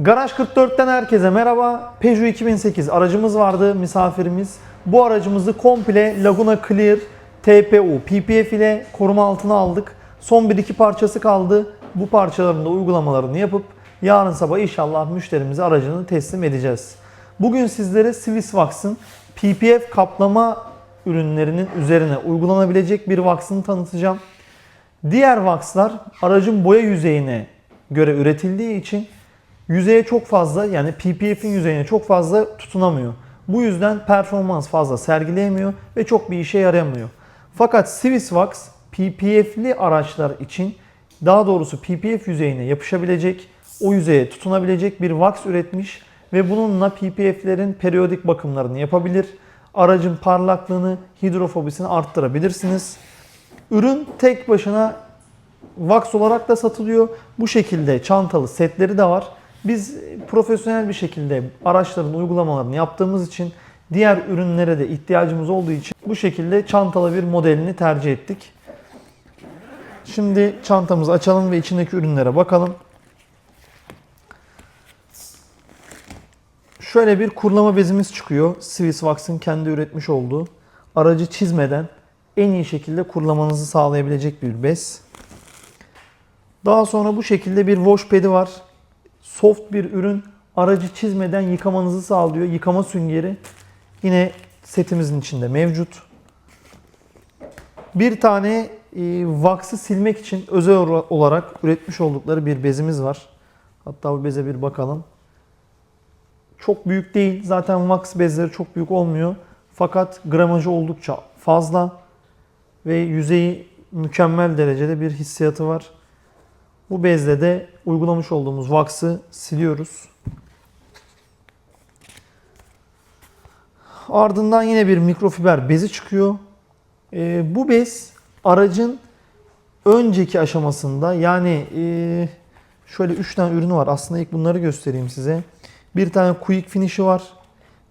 Garaj 44'ten herkese merhaba. Peugeot 2008 aracımız vardı misafirimiz. Bu aracımızı komple Laguna Clear TPU PPF ile koruma altına aldık. Son 1-2 parçası kaldı. Bu parçaların da uygulamalarını yapıp yarın sabah inşallah müşterimize aracını teslim edeceğiz. Bugün sizlere Swisswax'ın PPF kaplama ürünlerinin üzerine uygulanabilecek bir vaksını tanıtacağım. Diğer vakslar aracın boya yüzeyine göre üretildiği için yüzeye çok fazla yani PPF'in yüzeyine çok fazla tutunamıyor. Bu yüzden performans fazla sergileyemiyor ve çok bir işe yaramıyor. Fakat Swisswax PPF'li araçlar için daha doğrusu PPF yüzeyine yapışabilecek, o yüzeye tutunabilecek bir wax üretmiş ve bununla PPF'lerin periyodik bakımlarını yapabilir. Aracın parlaklığını, hidrofobisini arttırabilirsiniz. Ürün tek başına Wax olarak da satılıyor. Bu şekilde çantalı setleri de var. Biz profesyonel bir şekilde araçların uygulamalarını yaptığımız için diğer ürünlere de ihtiyacımız olduğu için bu şekilde çantalı bir modelini tercih ettik. Şimdi çantamızı açalım ve içindeki ürünlere bakalım. Şöyle bir kurlama bezimiz çıkıyor. Swisswax'ın kendi üretmiş olduğu. Aracı çizmeden en iyi şekilde kurlamanızı sağlayabilecek bir bez. Daha sonra bu şekilde bir wash pad'i var. Soft bir ürün. Aracı çizmeden yıkamanızı sağlıyor. Yıkama süngeri yine setimizin içinde mevcut. Bir tane e, wax'ı silmek için özel olarak üretmiş oldukları bir bezimiz var. Hatta bu beze bir bakalım. Çok büyük değil. Zaten wax bezleri çok büyük olmuyor. Fakat gramajı oldukça fazla ve yüzeyi mükemmel derecede bir hissiyatı var. Bu bezle de uygulamış olduğumuz wax'ı siliyoruz. Ardından yine bir mikrofiber bezi çıkıyor. Ee, bu bez aracın önceki aşamasında yani e, şöyle 3 tane ürünü var. Aslında ilk bunları göstereyim size. Bir tane quick finish'i var.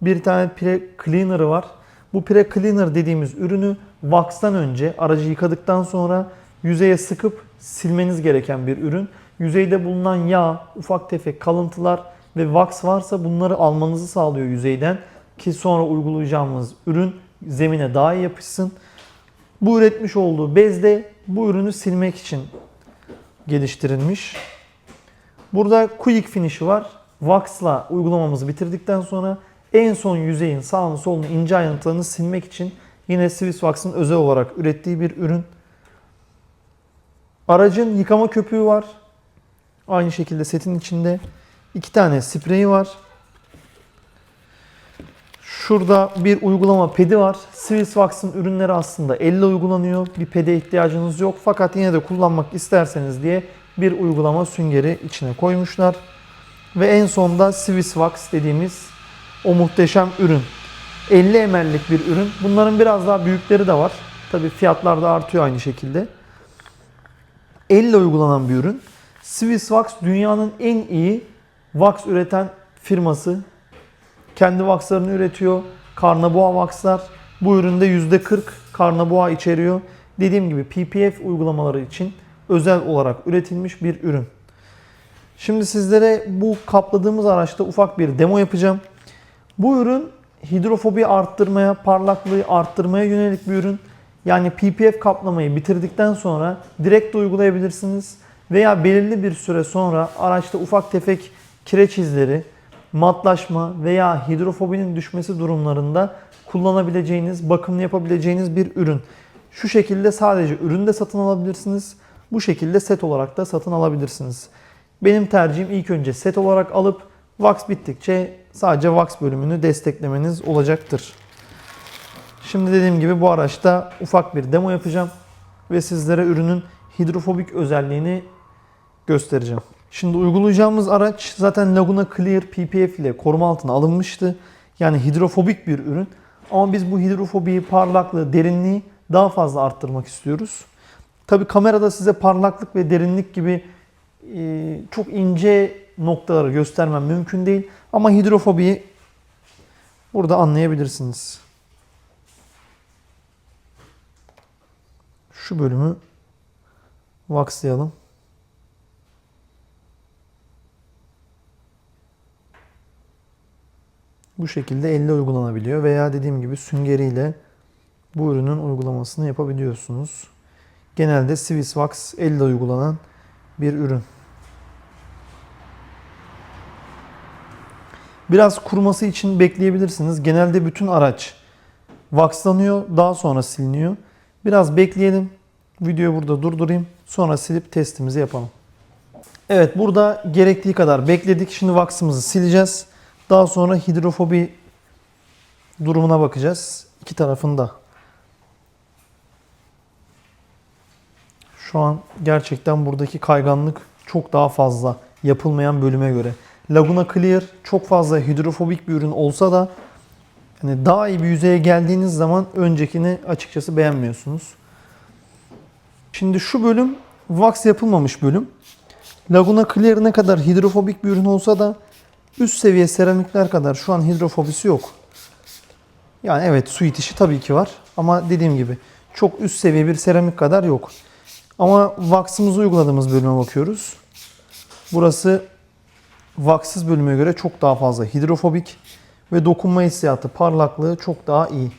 Bir tane pre cleaner'ı var. Bu pre cleaner dediğimiz ürünü wax'tan önce aracı yıkadıktan sonra yüzeye sıkıp silmeniz gereken bir ürün. Yüzeyde bulunan yağ, ufak tefek kalıntılar ve wax varsa bunları almanızı sağlıyor yüzeyden ki sonra uygulayacağımız ürün zemine daha iyi yapışsın. Bu üretmiş olduğu bez de bu ürünü silmek için geliştirilmiş. Burada quick finish'i var. Wax'la uygulamamızı bitirdikten sonra en son yüzeyin sağını solunu ince ayrıntılarını silmek için yine Swisswax'ın özel olarak ürettiği bir ürün. Aracın yıkama köpüğü var. Aynı şekilde setin içinde. iki tane spreyi var. Şurada bir uygulama pedi var. Swisswax'ın ürünleri aslında elle uygulanıyor. Bir pede ihtiyacınız yok. Fakat yine de kullanmak isterseniz diye bir uygulama süngeri içine koymuşlar. Ve en sonda Swisswax dediğimiz o muhteşem ürün. 50 ml'lik bir ürün. Bunların biraz daha büyükleri de var. Tabi fiyatlar da artıyor aynı şekilde. Elle uygulanan bir ürün. Swisswax dünyanın en iyi wax üreten firması. Kendi waxlarını üretiyor. Karnaboğa waxlar. Bu üründe %40 karnaboğa içeriyor. Dediğim gibi PPF uygulamaları için özel olarak üretilmiş bir ürün. Şimdi sizlere bu kapladığımız araçta ufak bir demo yapacağım. Bu ürün hidrofobi arttırmaya, parlaklığı arttırmaya yönelik bir ürün. Yani PPF kaplamayı bitirdikten sonra direkt de uygulayabilirsiniz. Veya belirli bir süre sonra araçta ufak tefek kireç izleri, matlaşma veya hidrofobinin düşmesi durumlarında kullanabileceğiniz, bakımını yapabileceğiniz bir ürün. Şu şekilde sadece üründe satın alabilirsiniz. Bu şekilde set olarak da satın alabilirsiniz. Benim tercihim ilk önce set olarak alıp wax bittikçe sadece wax bölümünü desteklemeniz olacaktır. Şimdi dediğim gibi bu araçta ufak bir demo yapacağım ve sizlere ürünün hidrofobik özelliğini göstereceğim. Şimdi uygulayacağımız araç zaten Laguna Clear PPF ile koruma altına alınmıştı. Yani hidrofobik bir ürün. Ama biz bu hidrofobiyi, parlaklığı, derinliği daha fazla arttırmak istiyoruz. Tabi kamerada size parlaklık ve derinlik gibi e, çok ince noktaları göstermem mümkün değil. Ama hidrofobiyi burada anlayabilirsiniz. Şu bölümü vakslayalım. Bu şekilde elle uygulanabiliyor veya dediğim gibi süngeriyle bu ürünün uygulamasını yapabiliyorsunuz. Genelde Swiss Wax elle uygulanan bir ürün. Biraz kuruması için bekleyebilirsiniz. Genelde bütün araç waxlanıyor, daha sonra siliniyor. Biraz bekleyelim. Videoyu burada durdurayım. Sonra silip testimizi yapalım. Evet burada gerektiği kadar bekledik. Şimdi wax'ımızı sileceğiz. Daha sonra hidrofobi durumuna bakacağız. İki tarafında. Şu an gerçekten buradaki kayganlık çok daha fazla yapılmayan bölüme göre. Laguna Clear çok fazla hidrofobik bir ürün olsa da yani daha iyi bir yüzeye geldiğiniz zaman öncekini açıkçası beğenmiyorsunuz. Şimdi şu bölüm wax yapılmamış bölüm. Laguna Clear ne kadar hidrofobik bir ürün olsa da üst seviye seramikler kadar şu an hidrofobisi yok. Yani evet su itişi tabii ki var ama dediğim gibi çok üst seviye bir seramik kadar yok. Ama wax'ımızı uyguladığımız bölüme bakıyoruz. Burası waxsız bölüme göre çok daha fazla hidrofobik ve dokunma hissiyatı, parlaklığı çok daha iyi.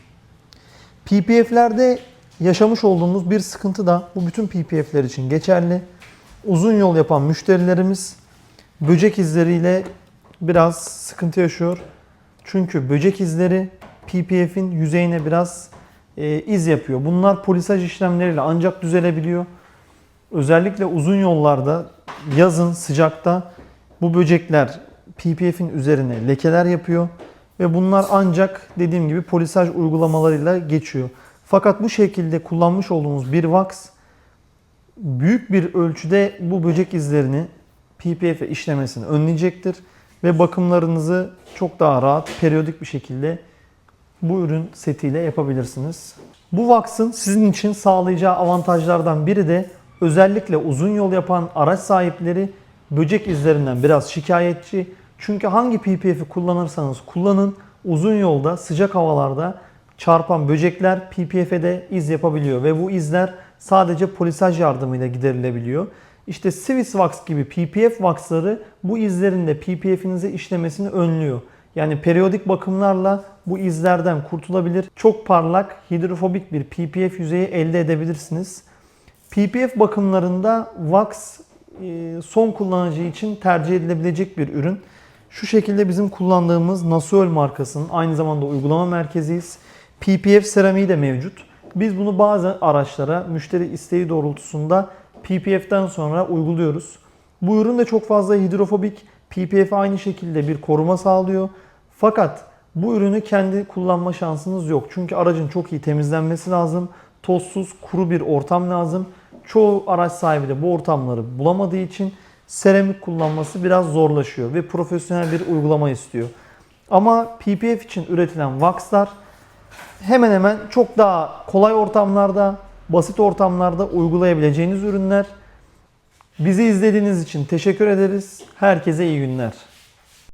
PPF'lerde yaşamış olduğumuz bir sıkıntı da bu bütün PPF'ler için geçerli. Uzun yol yapan müşterilerimiz böcek izleriyle biraz sıkıntı yaşıyor. Çünkü böcek izleri PPF'in yüzeyine biraz e, iz yapıyor. Bunlar polisaj işlemleriyle ancak düzelebiliyor. Özellikle uzun yollarda yazın sıcakta bu böcekler PPF'in üzerine lekeler yapıyor ve bunlar ancak dediğim gibi polisaj uygulamalarıyla geçiyor. Fakat bu şekilde kullanmış olduğumuz bir wax büyük bir ölçüde bu böcek izlerini PPF'e işlemesini önleyecektir ve bakımlarınızı çok daha rahat, periyodik bir şekilde bu ürün setiyle yapabilirsiniz. Bu wax'ın sizin için sağlayacağı avantajlardan biri de özellikle uzun yol yapan araç sahipleri böcek izlerinden biraz şikayetçi. Çünkü hangi PPF'i kullanırsanız kullanın uzun yolda sıcak havalarda çarpan böcekler PPF'e de iz yapabiliyor ve bu izler sadece polisaj yardımıyla giderilebiliyor. İşte Swiss Wax gibi PPF waxları bu izlerin de PPF'inize işlemesini önlüyor. Yani periyodik bakımlarla bu izlerden kurtulabilir. Çok parlak, hidrofobik bir PPF yüzeyi elde edebilirsiniz. PPF bakımlarında wax e, son kullanıcı için tercih edilebilecek bir ürün. Şu şekilde bizim kullandığımız Nasuel markasının aynı zamanda uygulama merkeziyiz. PPF seramiği de mevcut. Biz bunu bazı araçlara müşteri isteği doğrultusunda PPF'den sonra uyguluyoruz. Bu ürün de çok fazla hidrofobik. PPF aynı şekilde bir koruma sağlıyor. Fakat bu ürünü kendi kullanma şansınız yok. Çünkü aracın çok iyi temizlenmesi lazım. Tozsuz, kuru bir ortam lazım. Çoğu araç sahibi de bu ortamları bulamadığı için seramik kullanması biraz zorlaşıyor ve profesyonel bir uygulama istiyor. Ama PPF için üretilen waxlar hemen hemen çok daha kolay ortamlarda, basit ortamlarda uygulayabileceğiniz ürünler. Bizi izlediğiniz için teşekkür ederiz. Herkese iyi günler.